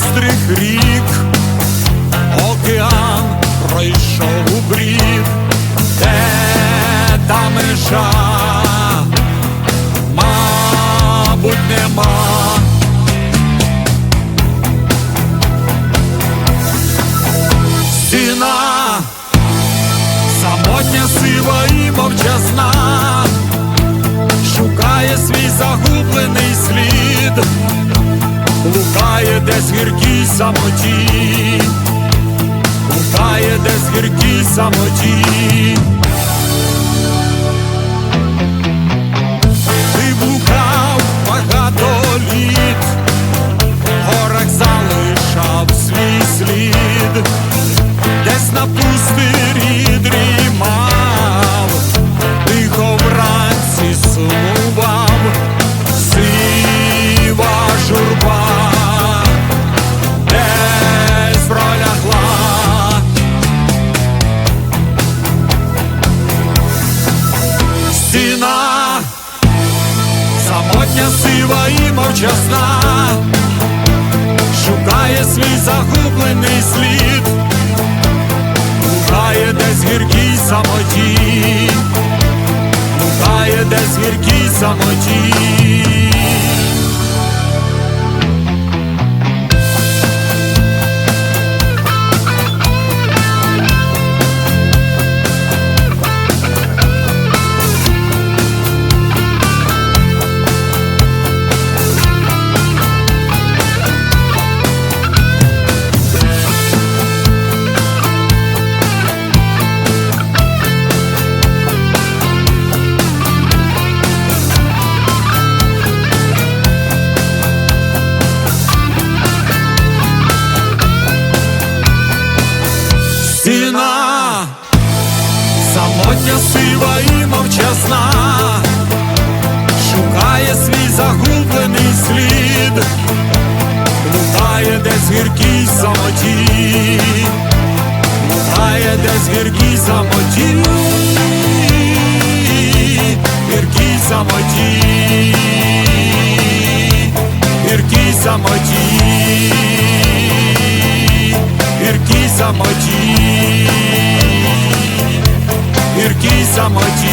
бистрих рік, океан пройшов у брів, де та межа, мабуть, нема. Стіна, самотня сива і мовчазна, шукає свій загуб. Самоті, десь в гіркій самоті. Сива шукає свій загублений слід, блукає десь гіркій самоті, блукає десь гіркій самоті. Самотня сива і мовчасна, шукає свій загублений слід, блукає десь гіркій самоті, блукає десь гіркій самоті, гіркій самоті, гіркій самоті гіркій самоті, гіркій самоті.